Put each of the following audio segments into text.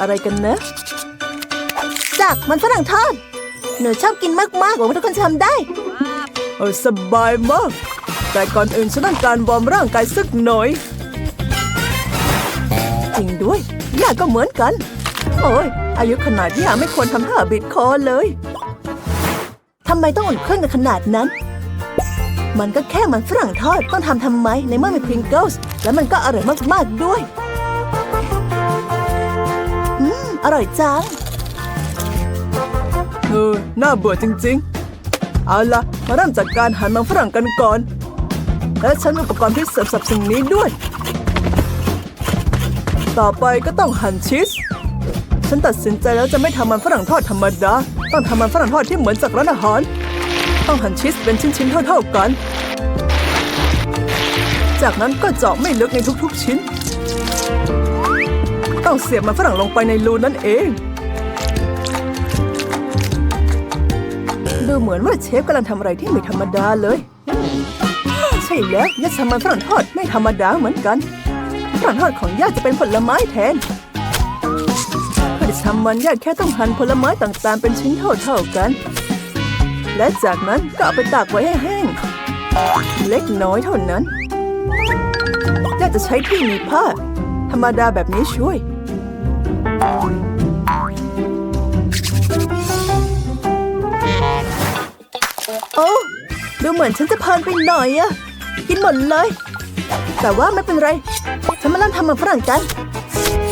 อะไรกันนะ จากมันฝรั่งทอด หนูชอบกินมากๆหวังว่าทุกคนจะทำได้ เออสบายมาก แต่ก่อนอื่นฉันต้องการวอร์มร่างกายสักหน่อย จริงด้วยย่าก็เหมือนกัน โอ้ย อายุขนาดย่าไม่ควรทำท่าบิดคอเลยทำไมต้องอุ่นเครื่องกันขนาดนั้น มันก็แค่มันฝรั่งทอดต้องทำทำไมในเมื่อมีพริงเกิลส์แล้วมันก็อร่อยมากๆด้วย อร่อยจังเออน่าเบื่อจริงๆ เอาละมาเริ่มจากการหั่นมันฝรั่งกันก่อน และฉันมีอุปกรณ์ที่เสริมสับสิ่งนี้ด้วย ต่อไปก็ต้องหั่นชีส ฉันตัดสินใจแล้วจะไม่ทำมันฝรั่งทอดธรรมดา ต้องทำมันฝรั่งทอดที่เหมือนจากร้านอาหาร ต้องหั่นชีสเป็นชิ้นๆเท่าๆกัน จากนั้นก็เจาะไม่ลึกในทุกๆชิ้น ต้องเสียบมันฝรั่งลงไปในรูนั่นเอง ดูเหมือนว่าเชฟกำลังทำอะไรที่ไม่ธรรมดาเลย ใช่แล้วยัดสมันฝรั่งทอดไม่ธรรมดาเหมือนกันฝรั่งทอดของย่าจะเป็นผลไม้แทนเพื่อทำมันย่าแค่ต้องหั่นผลไม้ต่างๆ เป็นชิ้นเท่าๆกัน และจากนั้นก็เอาไปตากไว้ให้แห้ง เล็กน้อยเท่านั้นย่าจะใช้ที่หนีผ้าธรรมดาแบบนี้ช่วย โอ้ดูเหมือนฉันจะเพลินไปหน่อยอะกินหมดเลย แต่ว่าไม่เป็นไร ฉันมาเริ่มทำมันฝรั่งกัน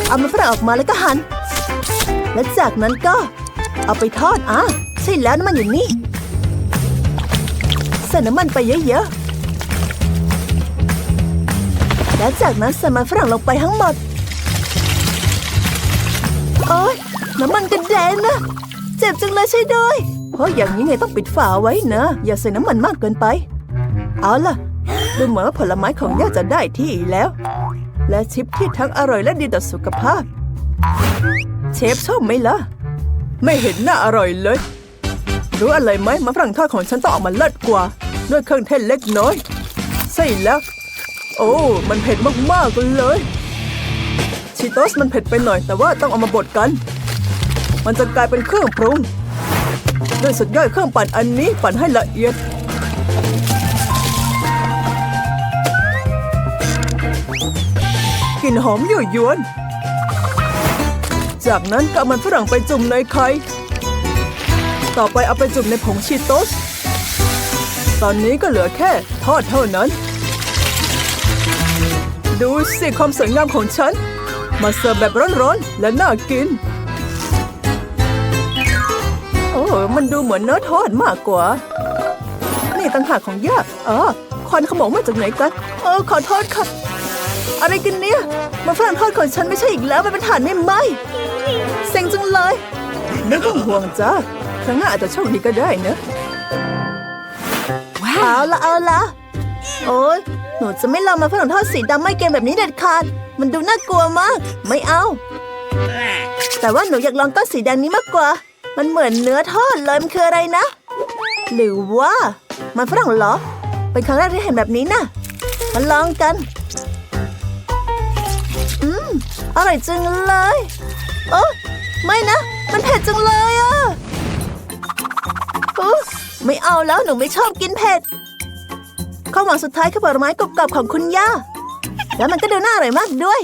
เอามันฝรั่งออกมาแล้วก็หัน่นและจากนั้นก็ เอาไปทอดอะใช่แล้วน้ำมันอยู่นี่ใส่น้ำมันไปเยอะๆและจากนั้นใส่มันฝรั่งลงไปทั้งหมด น้ำมันกระเด็นนะเจ็บจังเลยใช่ด้วย เพราะอย่างนี้ไงต้องปิดฝาไว้นะ อย่าใส่น้ำมันมากเกินไป เอาล่ะ ดูเหมือนว่าผลไม้ของย่าจะได้ที่แล้ว และชิปที่ทั้งอร่อยและดีต่อสุขภาพ เชฟชอบไหมล่ะ ไม่เห็นน่าอร่อยเลย รู้อะไรไหมมันฝรั่งทอดของฉันต้องออกมาเลิศกว่า ด้วยเครื่องเทศเล็กน้อยใช่แล้ว โอ้ มันเผ็ดมากๆเลยชีโตสมันเผ็ดไปหน่อย แต่ว่าต้องเอามาบดกัน มันจะกลายเป็นเครื่องปรุงด้วยสุดยอดเครื่องปั่นอันนี้ปั่นให้ละเอียด กลิ่นหอมยั่วยวน จากนั้นก็มันฝรั่งไปจุ่มในไข่ ต่อไปเอาไปจุ่มในผงชีโตส ตอนนี้ก็เหลือแค่ทอดเท่านั้น ดูสิความสวยงามของฉัน มาเสิร์ฟแบบร้อนๆและน่ากิน โอ้มันดูเหมือนเนื้อทอดมากกว่า นี่ต่างหากของย่าอ๋อควันขโมงมาจากไหนกัน เออ ขอโทษค่ะ อะไรกันเนี่ยมันฝรั่งทอดของฉันไม่ใช่อีกแล้วมันเป็นถ่านไม่ไหมเซ็งจังเลยไม่ต้องห่วงจ้าครั้งหน้าอาจจะโชคดีก็ได้นะเอาละเอาละโอ้ยหนูจะไม่ลองมาฝรั่งทอดสีดำไม่เกมแบบนี้เด็ดขาด มันดูน่ากลัวมาก ไม่เอา แต่ว่าหนูอยากลองก้อนสีแดงนี้มากกว่า มันเหมือนเนื้อทอดเลยมันคืออะไรนะ หรือว่ามันฝรั่งเหรอ เป็นครั้งแรกที่เห็นแบบนี้นะมาลองกัน อืม อร่อยจังเลย โอ้ไม่นะ มันเผ็ดจังเลยอะอุ๊ยไม่เอาแล้วหนูไม่ชอบกินเผ็ดข้าวหวานสุดท้ายคือผลไม้กรอบๆของคุณย่า แล้วมันก็ดูน่าอร่อยมากด้วย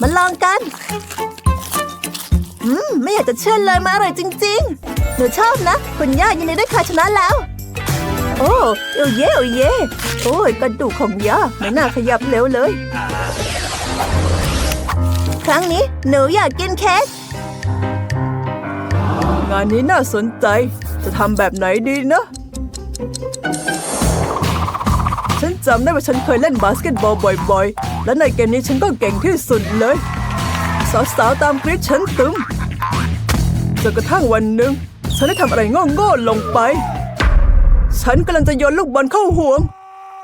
มาลองกัน อืม ไม่อยากจะเชื่อเลยมาอร่อยจริง ๆ หนูชอบนะ คุณย่ายินดีด้วยค่ะชนะแล้ว โอ้โอ้เย่โอ้เย่โอ้ยกระดูกของย่าไม่น่าขยับเร็วเลย ครั้งนี้หนูอยากกินเค้กงานนี้น่าสนใจ จะทำแบบไหนดีนะ ฉันจำได้ว่าฉันเคยเล่นบาสเกตบอลบ่อยๆ และในเกมนี้ฉันก็เก่งที่สุดเลย สาวๆตามกรี๊ดฉันตึม จนกระทั่งวันหนึ่ง ฉันได้ทำอะไรโง่ๆลงไป ฉันกำลังจะโยนลูกบอลเข้าห่วง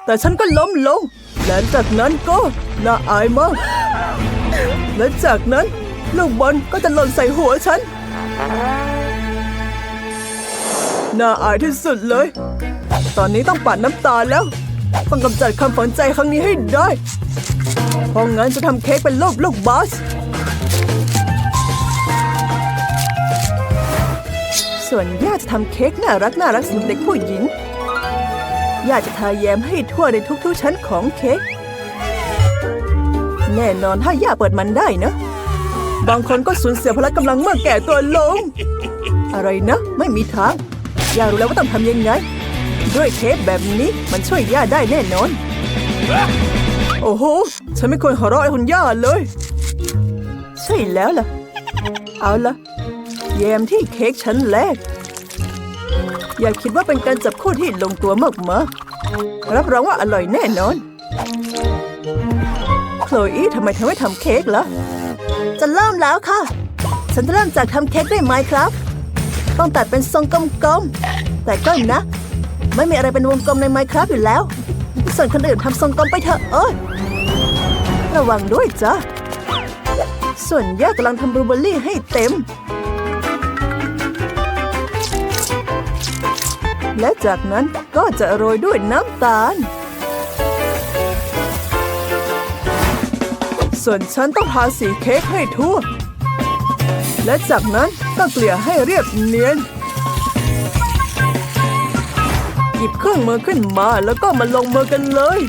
แต่ฉันก็ล้มลงและจากนั้นก็น่าอายมากและจากนั้นลูกบอลก็จะหล่นใส่หัวฉัน น่าอายที่สุดเลย ตอนนี้ต้องปัดน้ำตาแล้วต้องกำจัดคำฝังใจครั้งนี้ให้ได้ เพราะงั้นจะทำเค้กเป็นรูปลูกบาส ส่วนย่าจะทำเค้กน่ารักน่ารักสำหรับเด็กผู้หญิง ย่าจะทาแยมให้ทั่วในทุกๆชั้นของเค้ก แน่นอนถ้าย่าเปิดมันได้นะ บางคนก็สูญเสียพละกำลังเมื่อแก่ตัวลง อะไรนะ ไม่มีทาง ย่ารู้แล้วว่าต้องทำยังไง ด้วยเทปแบบนี้มันช่วยย่าได้แน่นอน โอ้โห ฉันไม่ควรหัวเราะไอ้คุณย่าเลย ใช่แล้วล่ะ เอาละ แยมที่เค้กชั้นแรก อย่าคิดว่าเป็นการจับคู่ที่ลงตัวมากๆรับรองว่าอร่อยแน่นอนโคลอีทำไมเธอไม่ทำเค้กล่ะจะเริ่มแล้วค่ะ ฉันจะเริ่มจากทำเค้กได้ไหมครับ ต้องตัดเป็นทรงกลมๆ แต่ก็นะ ไม่มีอะไรเป็นวงกลมในไมครับอยู่แล้ว ส่วนคนอื่นทำทรงกลมไปเถอะเอ้ยระวังด้วยจ้ะส่วนย่ากำลังทำบลูเบอร์รี่ให้เต็ม และจากนั้นก็จะโรยด้วยน้ำตาล ส่วนฉันต้องทาสีเค้กให้ทั่ว และจากนั้นก็เกลี่ยให้เรียบเนียน หยิบเครื่องมือขึ้นมาแล้วก็มาลงมือกันเลย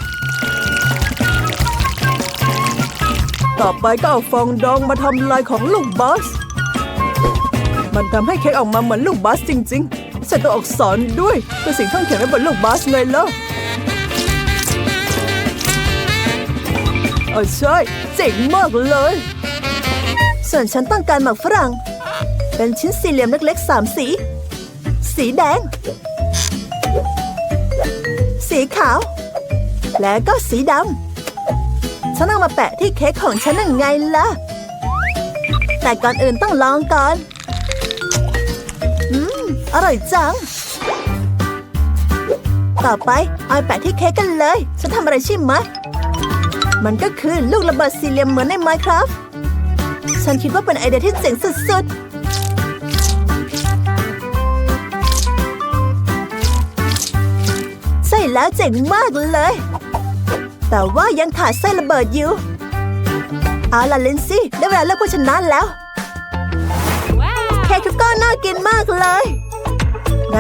ต่อไปก็เอาฟองดองมาทำลายของลูกบาสมันทำให้เค้กออกมาเหมือนลูกบาสจริง ๆ ใส่ตัวอักษรด้วย เป็นสิ่งที่เขียนไว้บนลูกบาสไงล่ะเออใช่เจ๋งมากเลย ส่วนฉันต้องการหมักฝรั่ง เป็นชิ้นสี่เหลี่ยมเล็กๆสามสี สีแดง สีขาว และก็สีดำ ฉันเอามาแปะที่เค้กของฉันยังไงล่ะ แต่ก่อนอื่นต้องลองก่อน อร่อยจัง ต่อไปเอาไปแปะที่เค้กกันเลย ฉันทำอะไรใช่ไหม มันก็คือลูกระเบิดสี่เหลี่ยมเหมือนใน Minecraft ฉันคิดว่าเป็นไอเดียที่เจ๋งสุดๆใช่แล้วเจ๋งมากเลย แต่ว่ายังขาดไส้ระเบิดอยู่ เอาล่ะลินซี่ได้เวลาเลือกผู้ชนะแล้วเค้กทุกก้อนน่ากินมากเลย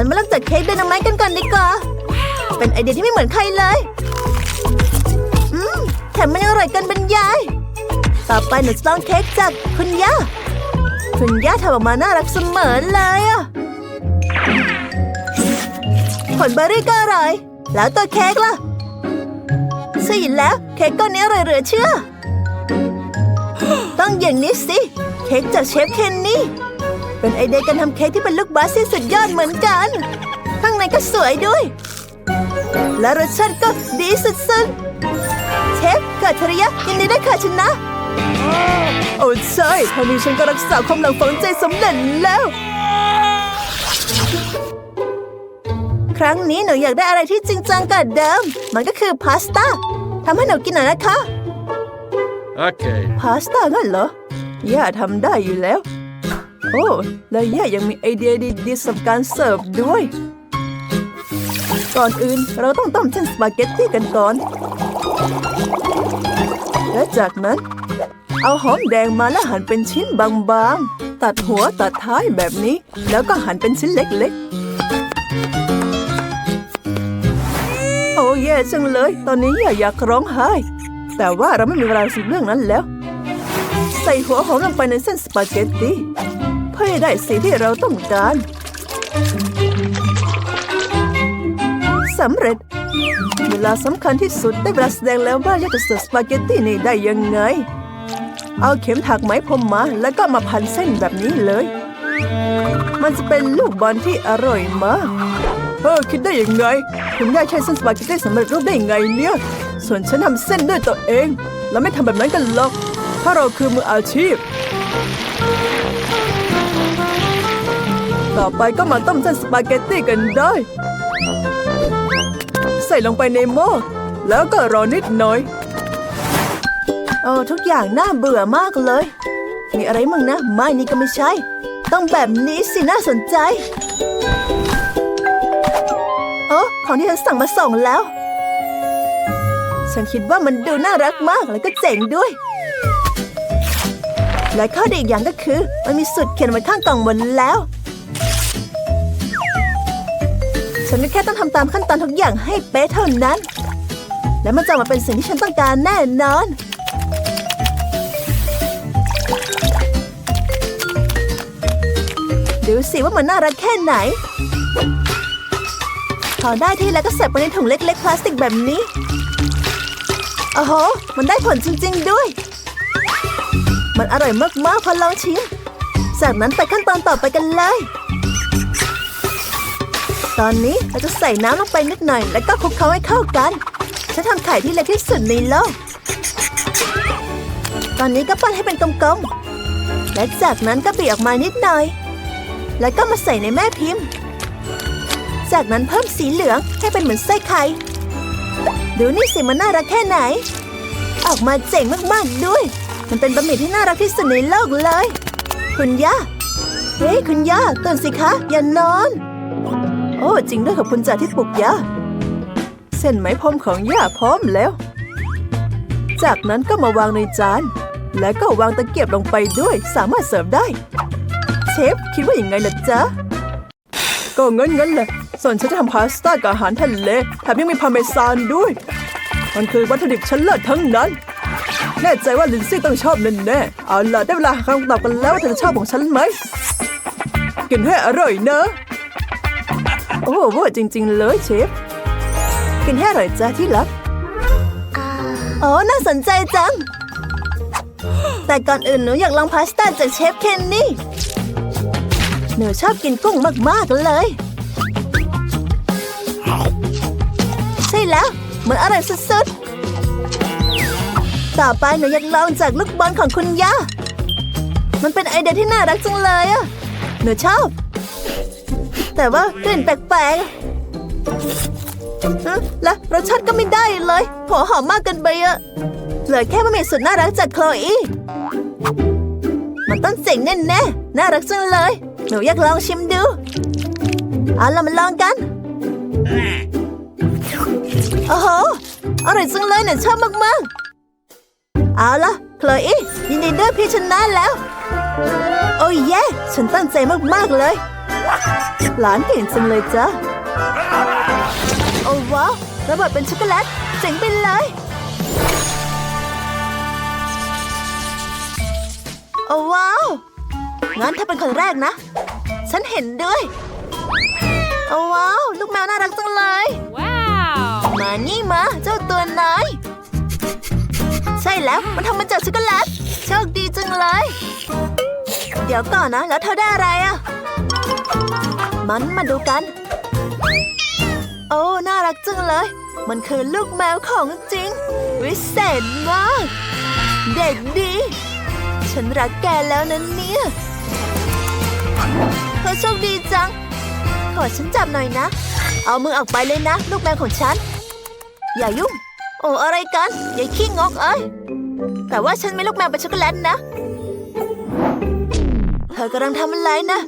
งั้นมาเริ่มจากเค้กไดนาไมต์กันก่อนดีกว่า เป็นไอเดียที่ไม่เหมือนใครเลย อืมแถมมันยังอร่อยเกันบรรยาย ต่อไปหนูจะลองเค้กจากคุณย่า คุณย่าทำออกมาน่ารักเสมอเลยอะผลเบอร์รี่ก็อร่อย แล้วตัวเค้กล่ะใช่แล้วเค้กก้อนนี้อร่อยเหลือเชื่อ ต้องอย่างนี้สิ เค้กจากเชฟเคนนี่ เป็นไอเดียการทำเค้กที่เป็นลูกบาสที่สุดยอดเหมือนกัน ข้างในก็สวยด้วย และรสชาติก็ดีสุดๆ เชฟกาทริยะยินดีด้วยค่ะชนะ โอ้ใช่ทางนี้ฉันก็รักษาความหลังฝังใจสำเร็จแล้ว ครั้งนี้หนูอยากได้อะไรที่จริงจังกว่าเดิม มันก็คือพาสต้าทำให้หนูกินหน่อยนะคะ Okay. พาสต้างั้นเหรอย่าทำได้อยู่แล้ว โอ้แล้วย่ายังมีไอเดียดีๆสำหรับการเสิร์ฟด้วย ก่อนอื่นเราต้องต้มเส้นสปาเกตตี้กันก่อน และจากนั้น เอาหอมแดงมาแล้วหั่นเป็นชิ้นบางๆ ตัดหัวตัดท้ายแบบนี้ แล้วก็หั่นเป็นชิ้นเล็กๆ โอ้แย่จังเลย ตอนนี้ย่าอยากร้องไห้ แต่ว่าเราไม่มีเวลาสิเรื่องนั้นแล้ว ใส่หัวหอมลงไปในเส้นสปาเกตตี้ พื่อให้ได้สีที่เราต้องการสำเร็จ เวลาสำคัญที่สุดได้เวลาแสดงแล้วว่าอยากจะเสิร์ฟสปาเกตตี้นี่ได้ยังไง เอาเข็มถักไหมพรมมาแล้วก็มาพันเส้นแบบนี้เลย มันจะเป็นลูกบอลที่อร่อยมากเออคิดได้ยังไง คุณย่าใช้เส้นสปาเกตตี้สำเร็จรูปได้ยังไงเนี่ย ส่วนฉันทำเส้นด้วยตัวเอง แล้วไม่ทำแบบนั้นกันหรอก ถ้าเราคือมืออาชีพ ต่อไปก็มาต้มเส้นสปาเกตตี้กันได้ ใส่ลงไปในหม้อแล้วก็รอนิดหน่อยเออทุกอย่างน่าเบื่อมากเลย มีอะไรมั่งนะ ไม่นี่ก็ไม่ใช่ ต้องแบบนี้สิน่าสนใจเออของที่ฉันสั่งมาส่งแล้ว ฉันคิดว่ามันดูน่ารักมากแล้วก็เจ๋งด้วย และข้อดีอีกอย่างก็คือ มันมีสุดเขียนไว้ข้างกล่องหมดแล้ว ฉันก็แค่ต้องทำตามขั้นตอนทุกอย่างให้เป๊ะเท่านั้น และมันจะมาเป็นสิ่งที่ฉันต้องการแน่นอน ดูสิว่ามันน่ารักแค่ไหนพอได้ที่แล้วก็ใส่ไปในถุงเล็กๆพลาสติกแบบนี้โอ้โห มันได้ผลจริง ๆ ด้วย มันอร่อยมากๆพอลองชิม จากนั้นไปขั้นตอนต่อไปกันเลย ตอนนี้เราจะใส่น้ำลงไปนิดหน่อย แล้วก็คลุกเคล้าให้เข้ากันฉันทำไข่ที่เล็กที่สุดในโลก ตอนนี้ก็ปั้นให้เป็นกลมๆ และจากนั้นก็บีออกมานิดหน่อย แล้วก็มาใส่ในแม่พิมพ์ จากนั้นเพิ่มสีเหลืองให้เป็นเหมือนไส้ไข่ ดูนี่สิมันน่ารักแค่ไหน ออกมาเจ๋งมากๆด้วย มันเป็นบะหมี่ที่น่ารักที่สุดในโลกเลย คุณย่า เฮ้ยคุณย่าตื่นสิคะ อย่านอน โอ้จริงด้วยขอบคุณจ่าที่ปลุกยาเส้นไหมพรมของย่าพร้อมแล้ว จากนั้นก็มาวางในจาน แล้วก็วางตะเกียบลงไปด้วยสามารถเสิร์ฟได้ เชฟคิดว่าอย่างไงล่ะจ๊ะ ก็เงั้นงั้นแหละส่วนฉันจะทำพาสต้ากับอาหารทะเลแถมยังมีพาเมซานด้วย มันคือวัตถุดิบชั้นเลิศทั้งนั้น แน่ใจว่าลินซี่ต้องชอบแน่ๆเอาล่ะได้เวลาหาคำตอบกันแล้วว่าเธอจะชอบของฉันไหม กินให้อร่อยเนอะ โอ้โหจริง ๆ เลยเชฟ กินให้อร่อยจ้าที่รักโอ้น่าสนใจจัง แต่ก่อนอื่นหนูอยากลองพาสต้าจากเชฟเคนนี่ หนูชอบกินกุ้งมากๆเลย ใช่แล้ว มันอร่อยสุดๆ ต่อไปหนูอยากลองจากลูกบอลของคุณย่า มันเป็นไอเดียที่น่ารักจังเลยอะหนูชอบ แต่ว่ากลิ่นแปลกๆและรสชาติก็ไม่ได้เลยหัวหอมมากเกินไปอะเหลือแค่บะหมี่สุดน่ารักจากโคลอีมันต้องเจ๋งแน่ๆน่น่ารักจังเลย หนูอยากลองชิมดู เอาเรามาลองกันโอ้โหอร่อยจังเลยหนูชอบมากๆ เอาล่ะโคลอียินดีด้วยพี่ชนะแล้ว โอ้ยเย่ฉันตั้งใจมากๆเลย หลานเก่งจังเลยจ้ะโอ้ว้าวระเบิดเป็นช็อกโกแลตเจ๋งไปเลย โอ้ว้าว งั้นถ้าเป็นคนแรกนะ ฉันเห็นด้วย โอ้ว้าว ลูกแมวน่ารักจังเลย Wow! มานี่มาเจ้าตัวน้อยใช่แล้วมันทำมาจากช็อกโกแลตโชคดีจังเลย เดี๋ยวก่อนนะ แล้วเธอได้อะไรอะ มันมาดูกัน โอ้ น่ารักจังเลย มันคือลูกแมวของจริง วิเศษมาก เด็กดี ฉันรักแกแล้วนะเนี่ยเธอโชคดีจัง ขอฉันจับหน่อยนะ เอามือออกไปเลยนะ ลูกแมวของฉัน อย่ายุ่ง โอ้ อะไรกัน อย่าขี้งกเอ้ย แต่ว่าฉันไม่ลูกแมวเป็นช็อกโกแลตนะ เธอกำลังทำอะไรนะ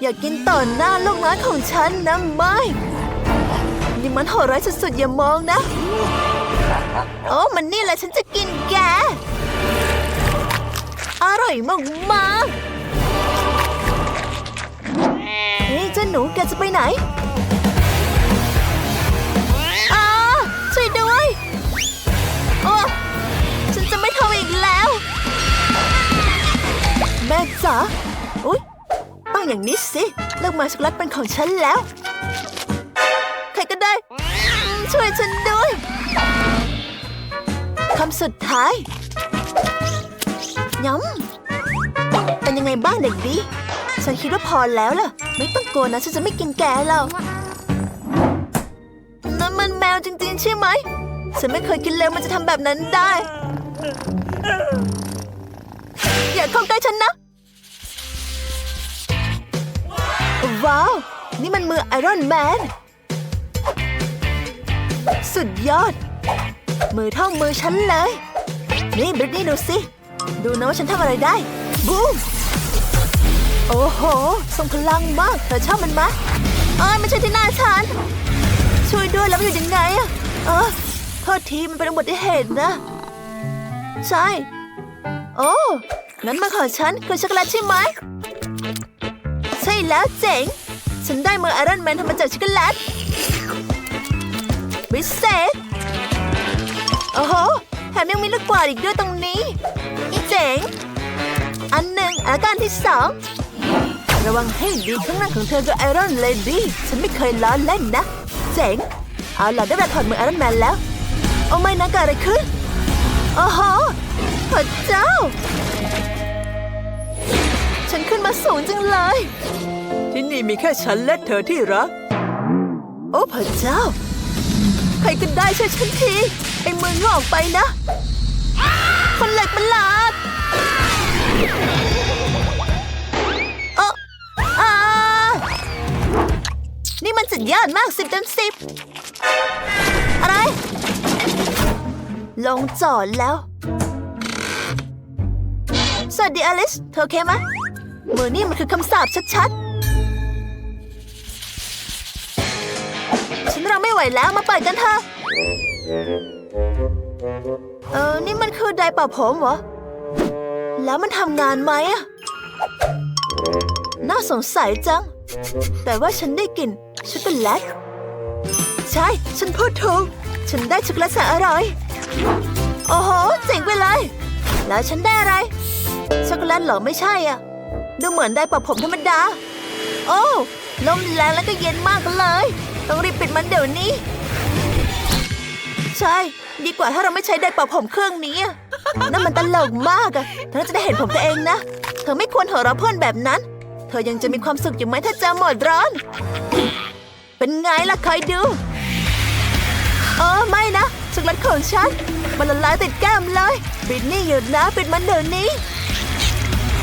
อย่ากินต่อหน้าลูกน้อยของฉันนะไม่นี่มันโหดร้ายสุดๆอย่ามองนะ โอ้มันนี่แหละฉันจะกินแก อร่อยมากๆเฮ้ยเจ้าหนูแกจะไปไหนอาช่วยด้วยโอ้ฉันจะไม่ทำอีกแล้ว แม่จ๋า ต้องอย่างนี้สิเลือกมาช็อกโกแลตเป็นของฉันแล้ว ใครก็ได้ ช่วยฉันด้วยคำสุดท้ายย้ำเป็นยังไงบ้างเด็กดี ฉันคิดว่าพอแล้วล่ะ ไม่ต้องกลัวนะ ฉันจะไม่กินแกหรอกนั่นมันแมวจริงๆ ใช่ไหม ฉันไม่เคยคิดเลยมันจะทำแบบนั้นได้ อย่าเข้าใกล้ฉันนะ นี่มันมือไอรอนแมน สุดยอด มือเท่ามือฉันเลย นี่บริตนี่ดูสิ ดูนะว่าฉันทำอะไรได้ บูมโอ้โห ทรงพลังมาก เธอชอบมันไหมเอ้ยไม่ใช่ที่หน้าฉัน ช่วยด้วยแล้วมันอยู่ยังไงอะเออโทษทีมันเป็นอุบัติเหตุนะ ใช่ โอ้งั้นมาขอฉันคือช็อกโกแลตใช่ไหม ใช่แล้วเจ๋ง ฉันได้มือไอรอนแมนทำมาจากช็อกโกแลตวิเศษโอ้โหแถมยังมีลูกกวาดอีกด้วยตรงนี้ เจ๋ง อันหนึ่งอาการที่สองระวังให้ดีข้างหน้าของเธอคือไอรอนเลดี้ฉันไม่เคยล้อเล่นนะ เจ๋ง เอาล่ะได้เวลาถอดมือไอรอนแมนแล้ว โอ้ไม่นะเกิดอะไรขึ้นโอ้โหพระเจ้า ฉันขึ้นมาสูงจังเลย ที่นี่มีแค่ฉันและเธอที่รัก โอ้พระเจ้า ใครก็ได้ช่วยฉันที ไอ้มืองอกไปนะ คนเหล็กประหลาดเอออานี่มันสุดยอดมากสิบเต็มสิบ อะไร ลงจอดแล้ว สวัสดีอลิส เธอโอเคไหมมือนี่มันคือคำสาปชัดๆ เราไม่ไหวแล้วมาเปิดกันเถอะ เออ นี่มันคือไดร์เป่าผมเหรอ แล้วมันทำงานไหมอะน่าสงสัยจัง แต่ว่าฉันได้กลิ่นช็อกโกแลตใช่ ฉันพูดถูก ฉันได้ช็อกโกแลตแสนอร่อย โอ้โห เจ๋งไปเลย แล้วฉันได้อะไร ช็อกโกแลตเหรอไม่ใช่อะ ดูเหมือนไดร์เป่าผมธรรมดา โอ้ ลมแรงแล้วก็เย็นมากเลย ต้องรีบปิดมันเดี๋ยวนี้ ใช่ ดีกว่าถ้าเราไม่ใช้ไดร์เป่าผมเครื่องนี้นั่นมันตลกมากอะเธอจะได้เห็นผมตัวเองนะ เธอไม่ควรหัวเราะเพื่อนแบบนั้น เธอยังจะมีความสุขอยู่ไหมถ้าเจอหมดร้อน เป็นไงล่ะคอยดู เออไม่นะช็อกโกแลตของฉัน มันละลายติดแก้มเลยปิดนี่หยุดนะปิดมันเดี๋ยวนี้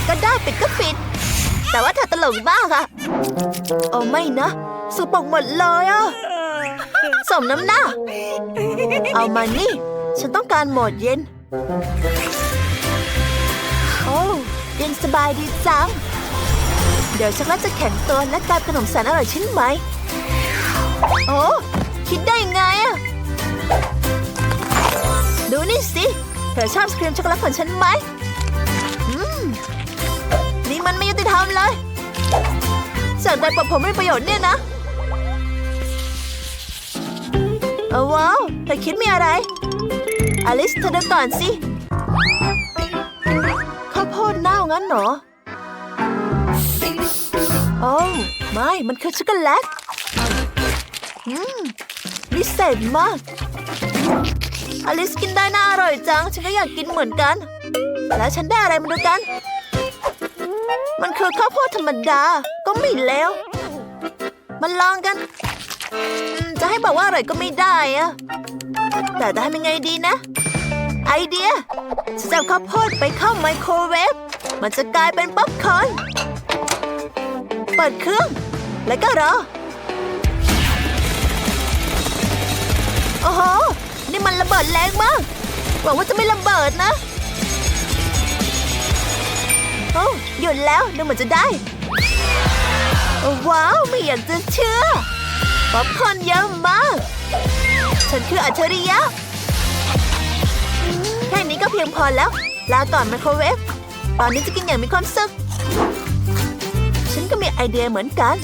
ก็ได้ปิดก็ปิด แต่ว่าเธอตลกมากอะโอ้ไม่นะ สุปกหมดเลยอะสมน้ำหน้า เอามานี่ ฉันต้องการหมดเย็น โอ้เย็นสบายดีจัง เดี๋ยวช็อกโกแลตจะแข็งตัวและกลายเป็นขนมแสนอร่อยชิ้นไหมโอ้ คิดได้ไงอะ ดูนี่สิ เธอชอบสครีมช็อกโกแลตของฉันไหมอืมนี่มันไม่ยุติธรรมเลยจากไดร์เป่าผมไม่ประโยชน์เนี่ยนะ เอาว้าวเธอคิดมีอะไร อลิสเธอดูก่อนสิ ข้าวโพดเน่างั้นเหรอโอ้ไม่มันคือช็อกโกแลตอืมวิเศษมาก อลิสกินได้น่าอร่อยจัง ฉันก็อยากกินเหมือนกัน แล้วฉันได้อะไรมาดูกัน มันคือข้าวโพดธรรมดา ก็ไม่แล้วมันลองกัน จะให้บอกว่าอร่อยก็ไม่ได้อะแต่จะทำยังไงดีนะ ไอเดียจะเอาข้าวโพดไปเข้าไมโครเวฟมันจะกลายเป็นป๊อปคอร์นเปิดเครื่อง แล้วก็รอ โอ้โห นี่มันระเบิดแรงมาก หวังว่าจะไม่ระเบิดนะโอ้หยุดแล้วดูเหมือนจะได้ ว้าว ไม่อยากจะเชื่อ ป๊อปคอนเยอะมาก ฉันคืออัจฉริยะ แค่นี้ก็เพียงพอแล้ว ลาก่อนไมโครเวฟ ตอนนี้จะกินอย่างมีความสุข ฉันก็มีไอเดียเหมือนกัน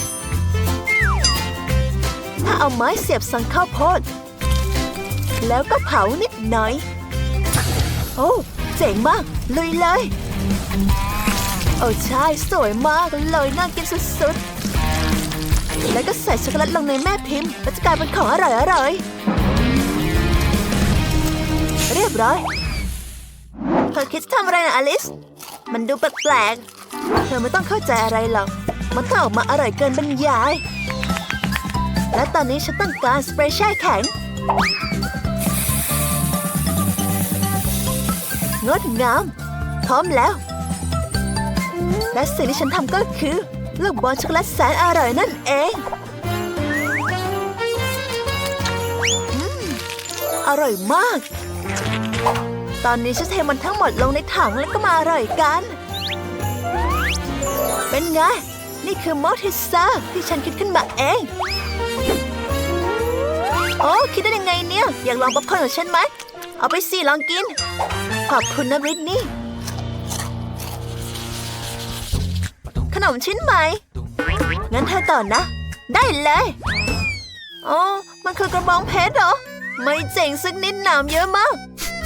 ถ้าเอาไม้เสียบสังข้าวโพด แล้วก็เผานิดหน่อย โอ้เจ๋งมากลุยเลย โอ้ใช่ สวยมากเลยน่ากินสุดๆ แล้วก็ใส่ช็อกโกแลตลงในแม่พิมพ์แล้วจะกลายเป็นของอร่อยอร่อยเรียบร้อยเธอคิดจะทำอะไรนะอลิส มันดูแปลกๆเธอไม่ต้องเข้าใจอะไรหรอก มันก็ออกมาอร่อยเกินบรรยาย และตอนนี้ฉันต้องการสเปรย์แช่แข็งงดงาม พร้อมแล้ว และสิ่งที่ฉันทำก็คือ ลูกบอลช็อกโกแลตแสนอร่อยนั่นเอง อร่อยมาก ตอนนี้ฉันเทมันทั้งหมดลงในถังแล้วก็มาอร่อยกัน เป็นไง นี่คือมอสทิซซ่าที่ฉันคิดขึ้นมาเอง โอ้คิดได้ยังไงเนี่ย อยากลองป๊อปคอร์นของฉันไหม เอาไปสิลองกิน ขอบคุณนะบริตนี่ ขนมชิ้นใหม่ งั้นเธอต่อนนะ ได้เลยอ๋อมันคือกระบองเพชรเหรอ ไม่เจ๋งสักนิดหนามเยอะมาก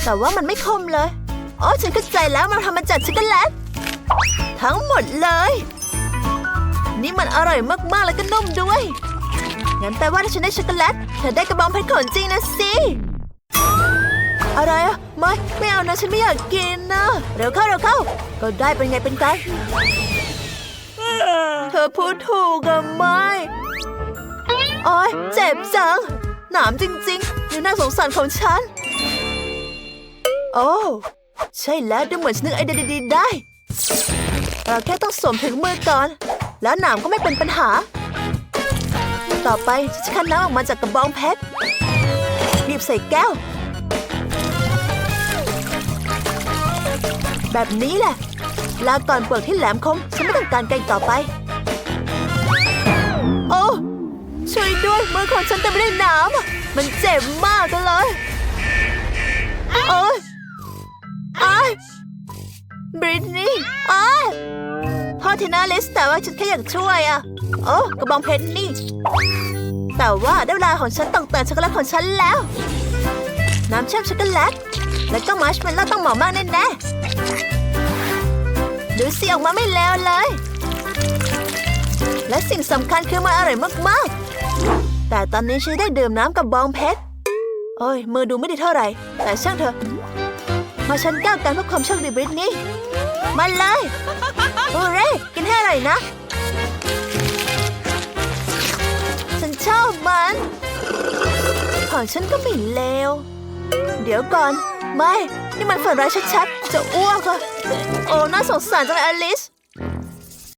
แต่ว่ามันไม่คมเลย อ๋อ ฉันเข้าใจแล้วมันทำมาจากช็อกโกแลต ทั้งหมดเลย นี่มันอร่อยมากๆแล้วก็นุ่มด้วย งั้นแปลว่าถ้าฉันได้ช็อกโกแลต เธอได้กระบองเพชรของจริงนะสิอะไรอะไม่ไม่เอานะฉันไม่อยากกินนะเร็วเข้าเร็วเข้า ก็ได้เป็นไงเป็นกัน เธอพูดถูกอะไม่โอ้ยเจ็บจัง หนามจริงๆนี่น่าสงสารของฉัน โอ้ใช่แล้วดูเหมือนฉันนึกไอเดียดีๆได้ เราแค่ต้องสวมถุงมือก่อน แล้วหนามก็ไม่เป็นปัญหา ต่อไปฉันจะคั้นน้ำออกมาจากกระบองเพชรบีบใส่แก้ว แบบนี้แหละ ลาก่อนเปลือกที่แหลมคม ฉันไม่ต้องการแกงต่อไป โอ้ช่วยด้วยมือของฉันเต็มไปด้วยน้ำอะมันเจ็บมากเลยโอ้ยไอ้บริตนี่ไอ้พ่อทีน่าลิสแต่ว่าฉันแค่อยากช่วยอะโอ้กระบองเพชรนี่ แต่ว่าได้เวลาของฉันต้องเติมช็อกโกแลตของฉันแล้ว น้ำเชื่อมช็อกโกแลต แล้วก็มาร์ชเมลโล่ต้องเหมาะมากแน่ๆ ดูสิออกมาไม่แล้วเลย และสิ่งสำคัญคือมันอร่อยมากๆ แต่ตอนนี้ฉันได้ดื่มน้ำกับบองเพชร โอ้ย มือดูไม่ดีเท่าไหร่ แต่ช่างเถอะ มาฉันก้าวกันเพื่อความโชคดีบริตนี่มาเลยโอเร่กินให้อร่อยนะ ฉันชอบมันของฉันก็ไม่เลวเดี๋ยวก่อน ไม่ นี่มันฝันร้ายชัดๆ จะอ้วกอะโอ้ น่าสงสารจังเลยอลิส